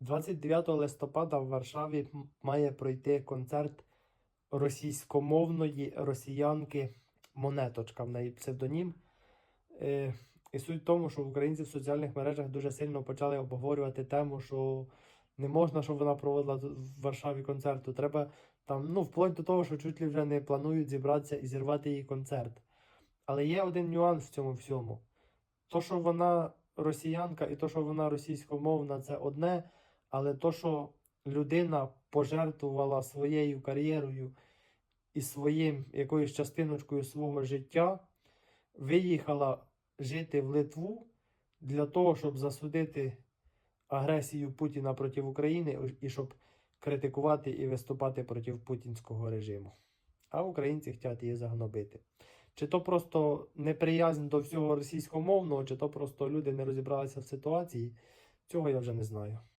29 листопада в Варшаві має пройти концерт російськомовної росіянки Монеточка, в неї псевдонім. Е, і суть в тому, що українці в соціальних мережах дуже сильно почали обговорювати тему, що не можна, щоб вона проводила в Варшаві концерту. Треба там, ну, вплоть до того, що чуть ли вже не планують зібратися і зірвати її концерт. Але є один нюанс в цьому всьому. То, що вона росіянка і то, що вона російськомовна, це одне, але то, що людина пожертвувала своєю кар'єрою і своїм якоюсь частиночкою свого життя, виїхала жити в Литву для того, щоб засудити агресію Путіна проти України і щоб критикувати і виступати проти путінського режиму. А українці хочуть її загнобити. Чи то просто неприязнь до всього російськомовного, чи то просто люди не розібралися в ситуації, цього я вже не знаю.